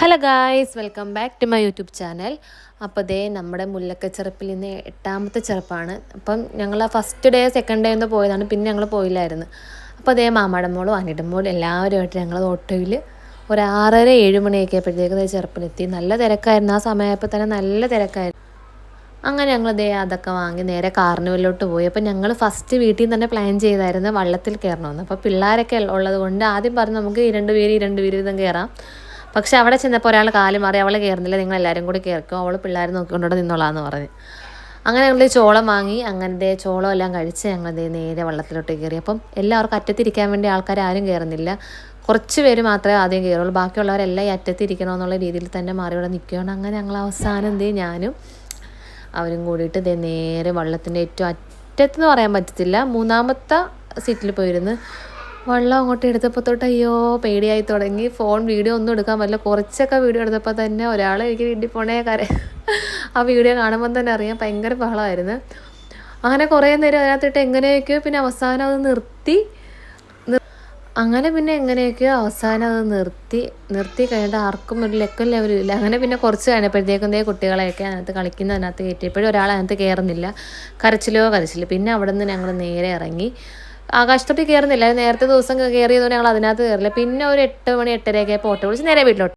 Hello guys welcome back to my YouTube channel. അപ്പോൾ ദേ നമ്മുടെ മുല്ലക്ക ചെറുപ്പിൽ നിന്ന് എട്ടാമത്തെ ചെറുപ്പാണ്. അപ്പം ഞങ്ങൾ ഫസ്റ്റ് ഡേ സെക്കൻഡ് ഡേ ഒന്ന് പോയതാണ്. പിന്നെ ഞങ്ങൾ പോയില്ലായിരുന്നു. അപ്പോൾ അതേ മാമാടെ മോളും അനിയുടെ മോളും എല്ലാവരുമായിട്ട് ഞങ്ങൾ ഓട്ടോയിൽ ഒരു ആറര ഏഴ് മണിയൊക്കെ ആയപ്പോഴത്തേക്ക് ചെറുപ്പിലെത്തി. നല്ല തിരക്കായിരുന്നു. ആ സമയമായപ്പോൾ തന്നെ നല്ല തിരക്കായിരുന്നു. അങ്ങനെ ഞങ്ങൾ ദേ അതൊക്കെ വാങ്ങി നേരെ കാർണിവലിലോട്ട് പോയി. അപ്പോൾ ഞങ്ങൾ ഫസ്റ്റ് വീട്ടിൽ നിന്ന് തന്നെ പ്ലാൻ ചെയ്തായിരുന്നു വള്ളത്തിൽ കയറണമെന്ന്. അപ്പോൾ പിള്ളേരൊക്കെ ഉള്ളത് കൊണ്ട് ആദ്യം പറഞ്ഞു നമുക്ക് ഈ രണ്ട് പേര് ഈ രണ്ട് പേര് ഇതും കയറാം. പക്ഷെ അവിടെ ചെന്നപ്പോൾ ഒരാൾ കാൽ മാറി അവൾ കയറുന്നില്ല നിങ്ങൾ എല്ലാവരും കൂടി കയറിക്കോ അവൾ പിള്ളേർ നോക്കിക്കൊണ്ടോടെ നിന്നോളാന്ന് പറഞ്ഞു. അങ്ങനെ ഞങ്ങൾ ചോളം വാങ്ങി അങ്ങനത്തെ ചോളം എല്ലാം കഴിച്ച് ഞങ്ങൾ നേരെ വള്ളത്തിലോട്ട് കയറി. അപ്പം എല്ലാവർക്കും അറ്റത്തിരിക്കാൻ വേണ്ടി ആൾക്കാർ ആരും കയറുന്നില്ല കുറച്ച് പേര് മാത്രമേ ആദ്യം കയറുള്ളൂ ബാക്കിയുള്ളവരെല്ലാം ഈ അറ്റത്തിരിക്കണമെന്നുള്ള രീതിയിൽ തന്നെ മാറി ഇവിടെ നിൽക്കുകയാണ്. അങ്ങനെ ഞങ്ങൾ അവസാനം എന്തേ ഞാനും അവരും കൂടിയിട്ട് ദേ നേരെ വള്ളത്തിന്റെ ഏറ്റവും അറ്റത്തെന്ന് പറയാൻ പറ്റത്തില്ല. മൂന്നാമത്തെ സീറ്റിൽ പോയിരുന്ന്. വള്ളം അങ്ങോട്ട് എടുത്തപ്പോൾ തൊട്ട് അയ്യോ പേടിയായി തുടങ്ങി. ഫോൺ വീഡിയോ ഒന്നും എടുക്കാൻ പറ്റില്ല. കുറച്ചൊക്കെ വീഡിയോ എടുത്തപ്പോൾ തന്നെ ഒരാൾ എനിക്ക് വീട്ടിൽ പോണേ കാര്യം ആ വീഡിയോ കാണുമ്പോൾ തന്നെ അറിയാം ഭയങ്കര ബഹളമായിരുന്നു അങ്ങനെ കുറേ നേരം അതിനകത്തിട്ട് എങ്ങനെയൊക്കെയോ പിന്നെ അവസാനം അത് നിർത്തി. അങ്ങനെ പിന്നെ എങ്ങനെയൊക്കെയോ അവസാനം അത് നിർത്തി. നിർത്തി കഴിഞ്ഞിട്ട് ആർക്കും ഒരു ലെക്കും ലെവലും ഇല്ല. അങ്ങനെ പിന്നെ കുറച്ച് കഴിഞ്ഞപ്പോഴത്തേക്കും ദേ കുട്ടികളെയൊക്കെ അതിനകത്ത് കളിക്കുന്ന. അതിനകത്ത് കയറ്റിയപ്പോഴും ഒരാൾ അതിനകത്ത് കയറുന്നില്ല കരച്ചിലോ കരച്ചില്ല പിന്നെ അവിടെ നിന്ന് ഞങ്ങൾ നേരെ ഇറങ്ങി. ആകാശത്തോട്ട് കയറുന്നില്ല നേരത്തെ ദിവസം കയറിയതുകൊണ്ട് ഞങ്ങൾ അതിനകത്ത് കയറില്ല പിന്നെ ഒരു എട്ട് മണി എട്ടരയൊക്കെ പോട്ടെ വിളിച്ച് നേരെ വീട്ടിലോട്ട്.